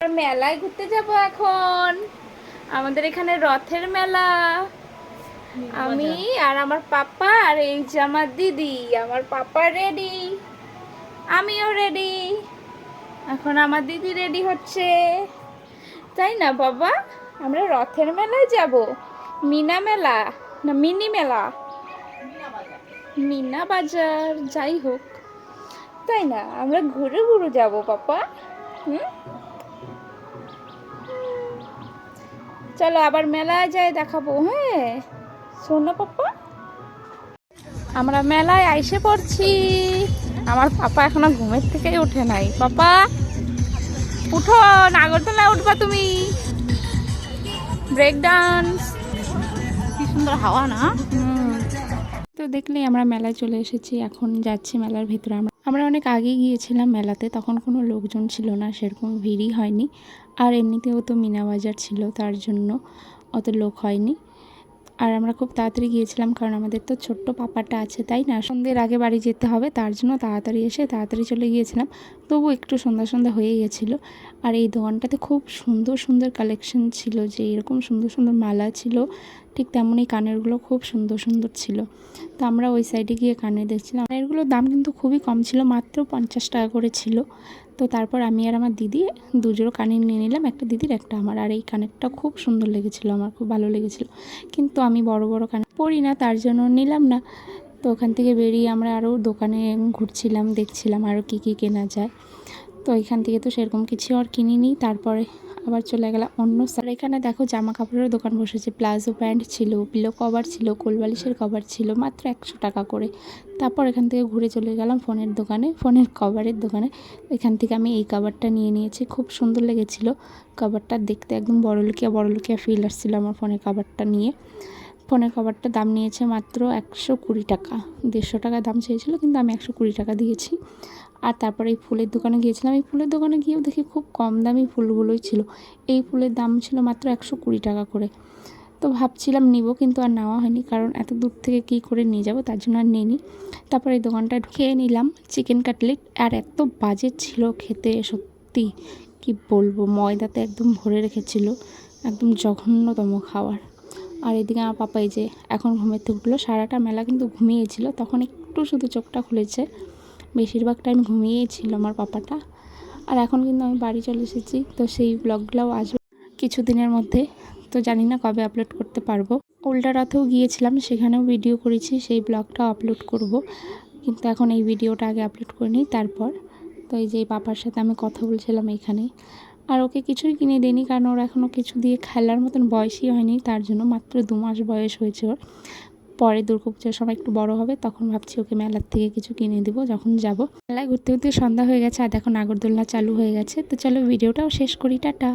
মেলায় ঘুরতে যাব এখন। আমাদের এখানে রথের মেলা। আমি আর আমার পাপা আর এই যে আমার দিদি। আমার পাপা রেডি আমিও রেডি এখন আমার দিদি রেডি হচ্ছে। তাই না বাবা? আমরা রথের মেলায় যাব। মিনা মেলা না মিনি মেলা। মিনা বাজার যাই হোক। তাই না আমরা ঘুরে ঘুরে যাব পাপা। হুম? চলো আবার মেলায় যাই দেখাবো। হ্যাঁ শোনো পাপা আমরা মেলায় আইসে পড়ছি। আমার পাপা এখনও ঘুমের থেকে ওঠে নাই। পাপা উঠো নাগরদোলায় উঠবা তুমি। ব্রেক ডান্স কি সুন্দর হাওয়া না? তো দেখলেই আমরা মেলায় চলে এসেছি। এখন যাচ্ছি মেলার ভিতরে। আমরা আমরা অনেক আগে গিয়েছিলাম মেলাতে, তখন কোনো লোকজন ছিল না, সেরকম ভিড়ই হয়নি। আর এমনিতেও তো মিনা বাজার ছিল, তার জন্য অত লোক হয়নি। আর আমরা খুব তাড়াতাড়ি গিয়েছিলাম, কারণ আমাদের তো ছোট্ট পাপাটা আছে, তাই না? সন্ধ্যের আগে বাড়ি যেতে হবে, তার জন্য তাড়াতাড়ি এসে তাড়াতাড়ি চলে গিয়েছিলাম। তবু একটু সন্ধ্যা সন্ধ্যা হয়ে গেছিল। আর এই দোকানটাতে খুব সুন্দর সুন্দর কালেকশন ছিল, যে এরকম সুন্দর সুন্দর মালা ছিল, ঠিক তেমনই কানেরগুলো খুব সুন্দর সুন্দর ছিল। তো আমরা ওই সাইডে গিয়ে কানে দেখছিলাম। কানেরগুলোর দাম কিন্তু খুবই কম ছিল, মাত্র পঞ্চাশ টাকা করে ছিল। তো তারপর আমি আর আমার দিদি দুজোড়ো কানের নিয়ে নিলাম, একটা দিদির, একটা আমার। আর এই কানেরটা খুব সুন্দর লেগেছিলো, আমার খুব ভালো লেগেছিলো। কিন্তু আমি বড় বড় কানে পড়ি না, তার জন্য নিলাম না। তো ওখান থেকে বেরিয়ে আমরা আরও দোকানে ঘুরছিলাম, দেখছিলাম আরও কী কী কেনা যায়। তো এখান থেকে তো সেরকম কিছু আর কিনিনি, তারপরে আবার চলে গেলাম অন্য স্যার এখানে দেখো জামা কাপড়ের দোকান বসেছে, প্লাজো প্যান্ট ছিল পিলো কভার ছিল, কোলবালিশের কভার ছিল, মাত্র একশো টাকা করে। তারপর এখান থেকে ঘুরে চলে গেলাম ফোনের দোকানে, ফোনের কভারের দোকানে। এখান থেকে আমি এই কভারটা নিয়ে নিয়েছি, খুব সুন্দর লেগেছিলো কভারটা দেখতে একদম বড়লুকিয়া বড়লুকিয়া ফিল আসছিল আমার ফোনের কভারটা নিয়ে। ফোনের কভারটা দাম নিয়েছে মাত্র একশো কুড়ি টাকা। দেড়শো টাকা দাম চেয়েছিলো, কিন্তু আমি একশো কুড়ি টাকা দিয়েছি। আর তারপরে এই ফুলের দোকানে গিয়েছিলাম। এই ফুলের দোকানে গিয়েও দেখি খুব কম দামি ফুলগুলোই ছিল। এই ফুলের দাম ছিল মাত্র একশো কুড়ি টাকা করে। তো ভাবছিলাম নিব, কিন্তু আর নেওয়া হয়নি, কারণ এত দূর থেকে কী করে নিয়ে যাব, তার জন্য আর নিইনি। তারপর এই দোকানটা খেয়ে নিলাম চিকেন কাটলেট। আর এত বাজে ছিল খেতে, সত্যি কি বলব, ময়দাতে একদম ভরে রেখেছিল, একদম জঘন্যতম খাবার। আর এদিকে আমার পাপা এই যে এখন ঘুমের থেকে উঠল, সারাটা মেলা কিন্তু ঘুমিয়েছিল, তখন একটু শুধু চোখটা খুলেছে। বেশিরভাগ টাইম ঘুমিয়েই ছিল আমার পাপাটা। আর এখন কিন্তু আমি বাড়ি চলে এসেছি, তো সেই ব্লগগুলোও আসবে কিছুদিনের মধ্যে, তো জানি না কবে আপলোড করতে পারব। উল্টা রাতেও গিয়েছিলাম, সেখানেও ভিডিও করেছি, সেই ব্লগটাও আপলোড করব। কিন্তু এখন এই ভিডিওটা আগে আপলোড করে নিই তারপর। তো এই যে পাপার সাথে আমি কথা বলছিলাম এখানে আর ওকে কিছুই কিনে দেনি কারণ ওর এখনও কিছু দিয়ে খেলার মতন বয়সই হয়নি, তার জন্য মাত্র দু মাস বয়স হয়েছে ওর। পরে দুর্গাপুজোর সময় একটু বড় হবে, তখন ভাবছি ওকে মেলার থেকে কিছু কিনে দেবো, যখন যাব। মেলায় ঘুরতে ঘুরতে সন্ধ্যা হয়ে গেছে আর এখন নাগরদোলনা চালু হয়ে গেছে, তো চলো ভিডিওটাও শেষ করি, টাটা।